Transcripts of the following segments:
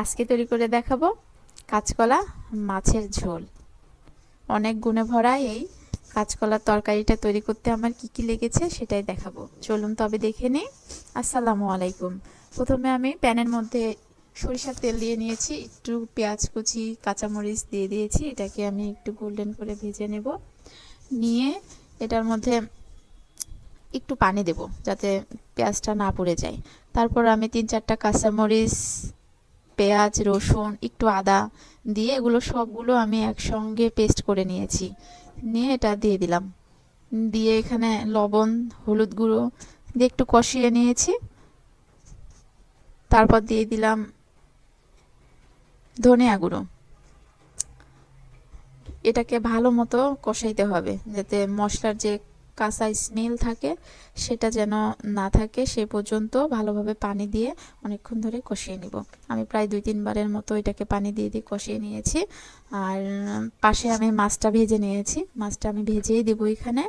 আজকে তৈরি করে দেখাবো কাঁচকলা মাছের ঝোল। অনেক গুণে ভরা এই কাঁচকলার তরকারিটা তৈরি করতে আমার কি কি লেগেছে সেটাই দেখাবো। চলুন তবে দেখে নিই। আসসালামু আলাইকুম। প্রথমে আমি প্যানের মধ্যে সরিষার তেল দিয়ে নিয়েছি, একটু পেঁয়াজ কুচি, কাঁচামরিচ দিয়ে দিয়েছি, এটাকে আমি একটু গোল্ডেন করে ভেজে নেব। নিয়ে এটার মধ্যে একটু পানি দেব যাতে পেঁয়াজটা না পুড়ে যায়। তারপর আমি তিন চারটা কাঁচামরিচ পেঁয়াজ, রসুন, একটু আদা দিয়ে এগুলো সবগুলো আমি একসঙ্গে পেস্ট করে নিয়েছি। নিয়ে এটা দিয়ে দিলাম। দিয়ে এখানে লবণ, হলুদ গুঁড়ো দিয়ে একটু কষিয়ে নিয়েছি। তারপর দিয়ে দিলাম ধনিয়া গুঁড়ো। এটাকে ভালো মতো কষাইতে হবে যাতে মশলার যে কাঁচা স্মেল থাকে, সেটা যেন না থাকে, সে পর্যন্ত ভালোভাবে পানি দিয়ে অনেকক্ষণ ধরে কষিয়ে নিব। আমি প্রায় দুই তিনবারের মতো এটাকে পানি দিয়ে দিয়ে কষিয়ে নিয়েছি। আর পাশে আমি মাছটা ভেজে নিয়েছি। মাছটা আমি ভেজেই দেবো এখানে।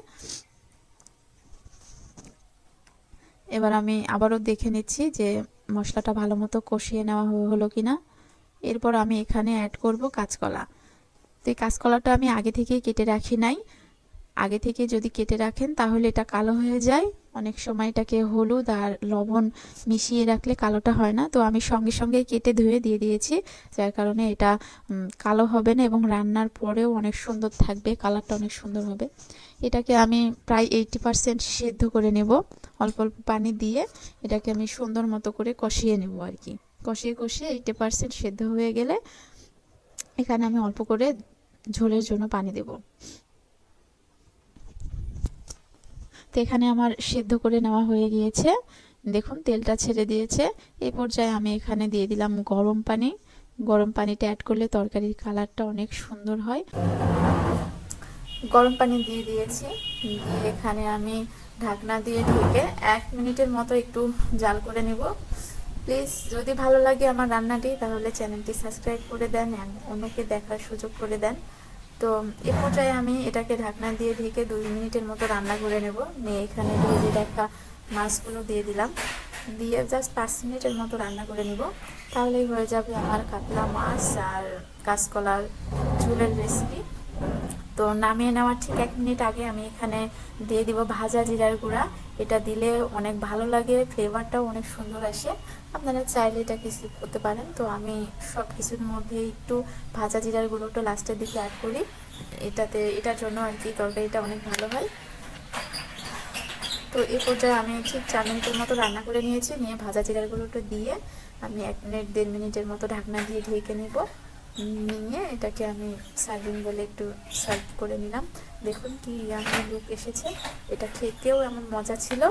এবার আমি আবারও দেখে নিচ্ছি যে মশলাটা ভালো মতো কষিয়ে নেওয়া হলো কিনা। এরপর আমি এখানে অ্যাড করব কাঁচকলা। তো এই কাঁচকলাটা আমি আগে থেকেই কেটে রাখি নাই। আগে থেকে যদি কেটে রাখেন, তাহলে এটা কালো হয়ে যায়। অনেক সময় এটাকে হলুদ আর লবণ মিশিয়ে রাখলে কালোটা হয় না। তো আমি সঙ্গে সঙ্গে কেটে ধুয়ে দিয়ে দিয়েছি, যার কারণে এটা কালো হবে না এবং রান্নার পরেও অনেক সুন্দর থাকবে, কালারটা অনেক সুন্দর হবে। এটাকে আমি প্রায় এইটি পারসেন্ট সেদ্ধ করে নেব। অল্প অল্প পানি দিয়ে এটাকে আমি সুন্দর মতো করে কষিয়ে নেব আর কি। কষিয়ে কষিয়ে এইটি পারসেন্ট সেদ্ধ হয়ে গেলে এখানে আমি অল্প করে ঝোলের জন্য পানি দেব। এখানে আমার সেদ্ধ করে নেওয়া হয়ে গিয়েছে। দেখুন, তেলটা ছেড়ে দিয়েছে। এই পর্যায়ে আমি এখানে দিয়ে দিলাম গরম পানি। গরম পানিটা অ্যাড করলে তরকারির কালারটা অনেক সুন্দর হয়। গরম পানি দিয়ে দিয়েছি। দিয়ে এখানে আমি ঢাকনা দিয়ে ঢেকে এক মিনিটের মতো একটু জাল করে নেব। প্লিজ, যদি ভালো লাগে আমার রান্নাটি, তাহলে চ্যানেলটি সাবস্ক্রাইব করে দেন অন্যকে দেখার সুযোগ করে দেন। তো এ পর্যায়ে আমি এটাকে ঢাকনা দিয়ে ঢেকে দুই মিনিটের মতো রান্না করে নেব। নিয়ে এখানে ভেজে রাখা মাছগুলো দিয়ে দিলাম। দিয়ে জাস্ট পাঁচ মিনিটের মতো রান্না করে নেব। তাহলেই হয়ে যাবে আমার কাতলা মাছ আর কাঁচকলার ঝুলের রেসিপি তো নামিয়ে নেওয়ার ঠিক এক মিনিট আগে আমি এখানে দিয়ে দিব ভাজা জিরার গুঁড়া। এটা দিলে অনেক ভালো লাগে, ফ্লেভারটাও অনেক সুন্দর আসে। আপনারা চাইলে এটাকে স্কিপ করতে পারেন। তো আমি সব কিছুর মধ্যে একটু ভাজা জিরার গুঁড়োটা লাস্টের দিকে অ্যাড করি। এটাতে, এটার জন্য আর কি তরকারিটা অনেক ভালো হয়। তো এই পর্যায়ে আমি ঠিক চার মিনিটের মতো রান্না করে নিয়েছি। নিয়ে ভাজা জিরার গুঁড়োটা দিয়ে আমি এক মিনিট, দেড় মিনিটের মতো ঢাকনা দিয়ে ঢেকে নেব। নিয়ে এটাকে আমি সার্ভিং বলে একটু সার্ভ করে নিলাম। দেখুন কি ইয়ামি লুক এসেছে। এটা খেতেও এমন মজা ছিল।